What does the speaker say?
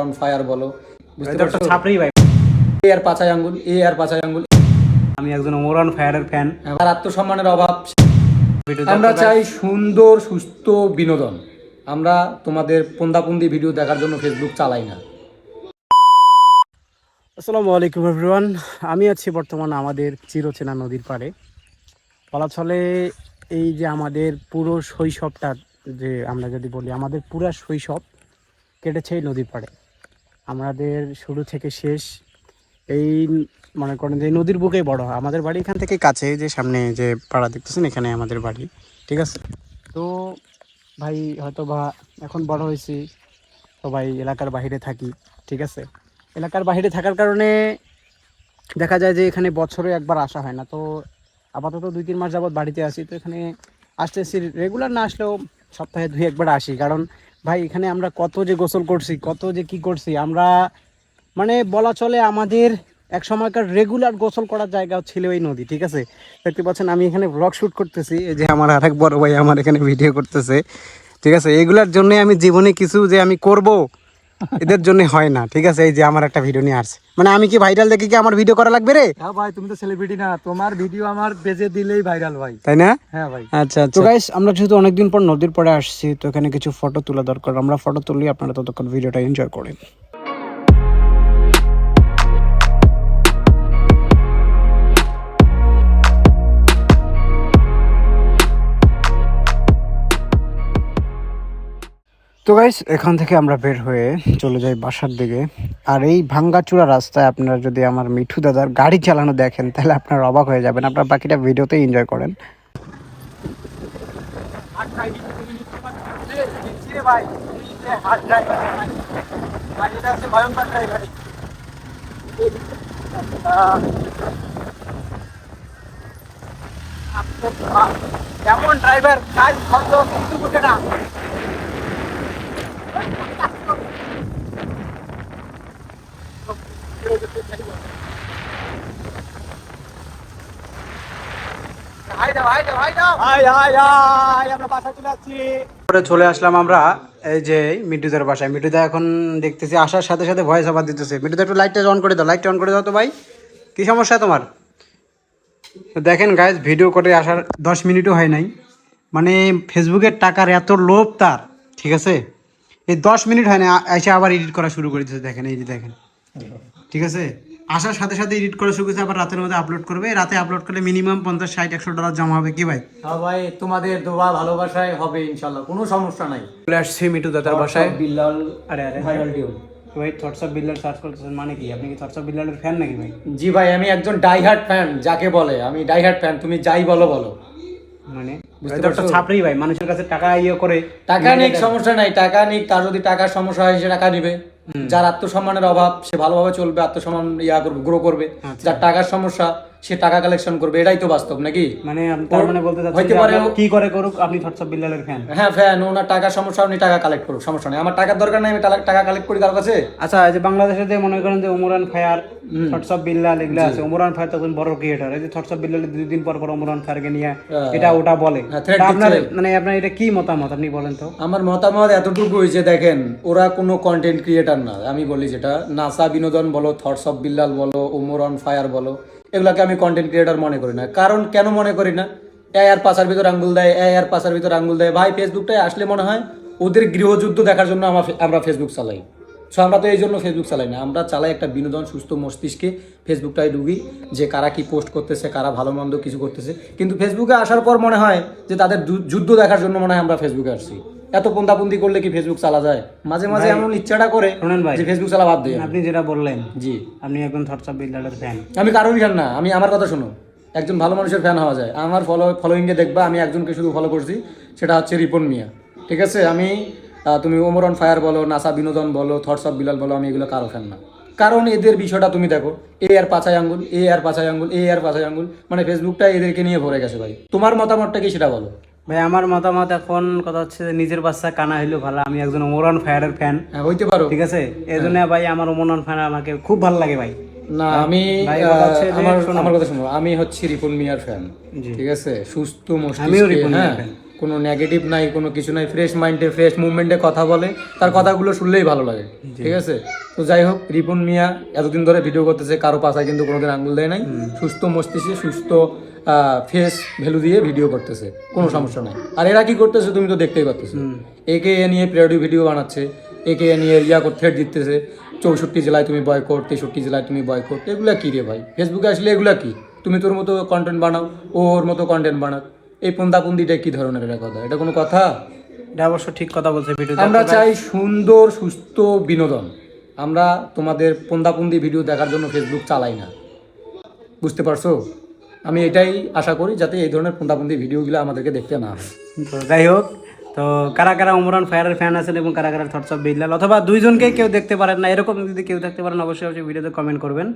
On fire বলো। বুঝতে এটা পারছ? ছাপড়ি ভাই। এ আর পাঁচায় আঙ্গুল এ আর আঙ্গুল। আমি একজন ওমরান ফায়ারের ফ্যান আর আত্মসম্মানের অভাব। আমরা চাই সুন্দর সুস্থ বিনোদন। আমরা তোমাদের পন্দাপন্দি ভিডিও দেখার জন্য ফেসবুক চালাই না। আসসালামু আলাইকুম এভরিওয়ান আমি আছি বর্তমানে আমাদের চিরচেনা নদীর পাড়ে। বলা চলে এই যে আমাদের পুরো শৈশবটা যে আমরা যদি বলি আমাদের পুরো শৈশব কেটেছে এই নদীর পাড়ে। আমাদের শুরু থেকে শেষ। এই মনে করেন যে নদীর বুকেই বড়। হয় আমাদের বাড়ি এখান থেকে কাছে যে সামনে যে পাড়া দেখতেছেন, এখানে আমাদের বাড়ি। ঠিক আছে? তো ভাই হয়তো বা এখন বড় হয়েছি। সবাই এলাকার বাইরে থাকি, ঠিক আছে? এলাকার বাইরে থাকার কারণে দেখা যায় যে এখানে বছরে একবার আসা হয় না। তো আপাতত দুই, তিন মাস যাবত বাড়িতে আসি তো এখানে আসতেছি রেগুলার না আসলেও সপ্তাহে দুই, একবার আসি। কারণ ভাই, এখানে আমরা কত যে গোসল করছি, কত যে কি করছি, আমরা মানে বলা চলে আমাদের এক সময়কার রেগুলার গোসল করার জায়গা ছিল এই নদী, ঠিক আছে? দেখতে পাচ্ছেন, আমি এখানে ব্লগ শ্যুট করতেছি, এই যে আমার আরেক বড় ভাই আমার এখানে ভিডিও করতেছে, ঠিক আছে? এগুলার জন্য আমি জীবনে কিছু যে আমি করব এদের জন্য হয় না ঠিক আছে? এই যে আমার একটা ভিডিও নিয়ে আসছে। মানে আমি কি ভাইরাল দেখে কি আমার ভিডিও করা লাগবে রে? হ্যাঁ ভাই তুমি তো সেলিব্রিটি না। তোমার ভিডিও আমার বেজে দিলেই ভাইরাল ভাই। তাই না? হ্যাঁ ভাই। আচ্ছা আচ্ছা। তো গাইস আমরা যেহেতু অনেকদিন পর নদীর পরে আসছি তো এখানে কিছু ফটো তোলা দরকার। আমরা ফটো তুলি আপনারা ততক্ষণ ভিডিওটা এনজয় করেন। তো গাইস এখান থেকে আমরা বের হয়ে চলে যাই বাসার দিকে। আর এই ভাঙ্গাচূড়া রাস্তায় আপনারা যদি আমার মিঠু দাদার গাড়ি চালানো দেখেন, তাহলে আপনারা অবাক হয়ে যাবেন। আপনারা বাকিটা ভিডিওতে এনজয় করেন। কেমন ড্রাইভার কাজ কিন্তু বুঝে না। পরে চলে আসলাম আমরা, এই যে মিটুদের বাসায়। মিটুদা এখন দেখতেছি, আসার সাথে সাথে ভয়েস আবার দিতেছে। মিটুদা একটু লাইটটা অন করে দাও লাইটটা অন করে দাও তো ভাই। কি সমস্যা তোমার? দেখেন গাইজ ভিডিও করে আসার দশ মিনিটও হয় নাই। মানে ফেসবুকের টাকার এত লোভ তার, ঠিক আছে? এই দশ মিনিট হয় না এসে আবার এডিট করা শুরু করে দিতেছে, দেখেন, এই দেখেন। ঠিক আছে? আসার সাথে সাথে এডিট করা শুরু করেছে আবার রাতের মধ্যে আপলোড করবে। রাতে আপলোড করলে মিনিমাম পঞ্চাশ ষাট একশো ডলার জমা হবে কি ভাই? হ্যাঁ ভাই তোমাদের দোয়া ভালোবাসায় হবে ইনশাল্লাহ কোনো সমস্যা নাই। চলে আসছি মিটু দাদার বাসায়। বিল্লাল আরে আরে। ভাইরাল ভাই থটস অফ বিল্লার সার্চ করতেছেন মানে কি? আপনি কি থটস অফ বিল্লারের ফ্যান নাকি ভাই? জি ভাই আমি একজন ডাইহার্ট ফ্যান যাকে বলে। আমি ডাইহার্ট ফ্যান তুমি যাই বলো বলো। মানে? ছাপড়ি ভাই মানুষের কাছে টাকা ইয়ে করে টাকা নিক সমস্যা নাই টাকা নিক তার যদি টাকার সমস্যা হয় সে টাকা নিবে যার আত্মসম্মানের অভাব সে ভালোভাবে চলবে আত্মসম্মান ইয়া করবে গ্রো করবে আচ্ছা। যার টাকার সমস্যা সে টাকা কালেকশন করবে এটাই তো বাস্তব নাকি? মানে তার মানে বলতে হইতে পারে কি করে করুক আপনি থটস অফ বিল্লারের ফ্যান হ্যাঁ ফ্যান ওনার টাকার সমস্যা উনি টাকা কালেক্ট করুক সমস্যা নেই। আমার টাকার দরকার নাই আমি টাকা- টাকা কালেক্ট করি কারও কাছে? আচ্ছা যে বাংলাদেশে যে মনে করেন যে ওমরান ফায়ার থটস অফ বিল্লাল এগুলো আছে ওমরান ফায়ার তখন বড় ক্রিয়েটার এই যে থটস অফ বিল্লাল দুই দিন পর পর ওমরান ফায়ারকে নিয়ে এটা ওটা বলে। হ্যাঁ, আপনার মানে আপনার এটা কি মতামত আপনি বলেন তো? আমার মতামত এতটুকু হয়েছে দেখেন ওরা কোনো কন্টেন্ট ক্রিয়েটার না। আমি বলি যেটা নাসা বিনোদন বলো থটস অফ বিল্লাল বলো ওমর অন ফায়ার বলো এগুলাকে আমি কন্টেন্ট ক্রিয়েটার মনে করি না। কারণ কেন মনে করি না? এ আর পাশার ভিতর আঙ্গুল দেয় এ আর পাশার ভিতর আঙ্গুল দেয়। ভাই, ফেসবুকটায় আসলে মনে হয় ওদের গৃহযুদ্ধ দেখার জন্য আমার আমরা ফেসবুক চালাই। সো আমরা তো এই জন্য ফেসবুক চালাই না। আমরা চালাই একটা বিনোদন, সুস্থ মস্তিষ্কে ফেসবুকটায় ডুবি যে কারা কি পোস্ট করতেছে, কারা ভালো মন্দ কিছু করতেছে। কিন্তু ফেসবুকে আসার পর মনে হয় যে তাদের যুদ্ধ দেখার জন্য মনে হয় আমরা ফেসবুকে আসছি। এত পন্দাপন্দি করলে কি ফেসবুক চালা যায়? মাঝে মাঝে এমন ইচ্ছাটা করে শোনেন ভাই যে ফেসবুক চালা বাদ দিয়ে। আপনি যেটা বললেন জি। আপনি একজন থটস অফ বিল্লারের ফ্যান আমি কারোর ফ্যান না আমি আমার কথা শুনো। একজন ভালো মানুষের ফ্যান হওয়া যায়। আমার ফলো ফলোয়িংয়ে দেখবা আমি একজনকে শুধু ফলো করছি সেটা হচ্ছে রিপন মিয়া। ঠিক আছে? আমি তুমি ওমর অন ফায়ার বলো নাসা বিনোদন বলো থটস অফ বিলাল বলো আমি এগুলো কারও ফ্যান না। কারণ এদের বিষয়টা তুমি দেখো এ আর পাঁচাই আঙ্গুল এ আর পাঁচাই আঙ্গুল এ আর পাঁচাই আঙ্গুল মানে ফেসবুকটা এদেরকে নিয়ে ভরে গেছে ভাই। তোমার মতামতটা কি সেটা বলো? ভাই আমার মতামত এখন কথা হচ্ছে নিজের বাচ্চা কানা হইলেও ভালো আমি একজন ওমরান ফায়ারের ফ্যান হ্যাঁ হইতে পারো। ঠিক আছে? এই জন্য ভাই আমার ওমরান ফ্যান আমাকে খুব ভালো লাগে ভাই। না আমি ভাই, আহ, কথা হচ্ছে যে, আমার আমার কথা শুনো আমি হচ্ছে রিপন মিয়ার ফ্যান ঠিক আছে? সুস্থ আমিও মস্তিষ্কে হ্যাঁ। কোনো নেগেটিভ নাই কোনো কিছু নাই ফ্রেশ মাইন্ডে ফ্রেশ মুভমেন্টে কথা বলে তার কথাগুলো শুনলেই ভালো লাগে ঠিক আছে? তো যাই হোক রিপন মিয়া এতদিন ধরে ভিডিও করতেছে কারও পাশায় কিন্তু কোনোদিন আঙ্গুল দেয় নাই সুস্থ মস্তিষ্কে সুস্থ ফেস ভ্যালু দিয়ে ভিডিও করতেছে কোনো সমস্যা নাই। আর এরা কি করতেছে তুমি তো দেখতেই পাচ্ছ একে এ নিয়ে প্রিয়ডি ভিডিও বানাচ্ছে একে এ নিয়ে ইয়া করে থ্রেড দিতেছে চৌষট্টি জেলায় তুমি বয় বয়কট তেষট্টি জেলায় তুমি বয়কট এগুলা কি রে ভাই? ফেসবুকে আসলে এগুলা কি? তুমি তোর মতো কন্টেন্ট বানাও ও ওর মতো কন্টেন্ট বানাক। এই পন্দাপন্দিটা কি ধরনের এটা কথা? এটা কোনো কথা? এটা অবশ্য ঠিক কথা বলছে ভিডিও আমরা চাই সুন্দর সুস্থ বিনোদন। আমরা তোমাদের পন্দাপন্দি ভিডিও দেখার জন্য ফেসবুক চালাই না। বুঝতে পারছ? আমি এটাই আশা করি যাতে এই ধরনের পন্দাপন্দি ভিডিওগুলো আমাদেরকে দেখতে না হয়। তো যাই হোক তো কারা কারা ওমরান ফায়ারের ফ্যান আছেন এবং কারা কারা থটস অফ বিল্লাল অথবা দুইজনকে কেউ দেখতে পারেন না এরকম যদি কেউ দেখতে পারেন অবশ্যই অবশ্যই ভিডিওতে কমেন্ট করবেন।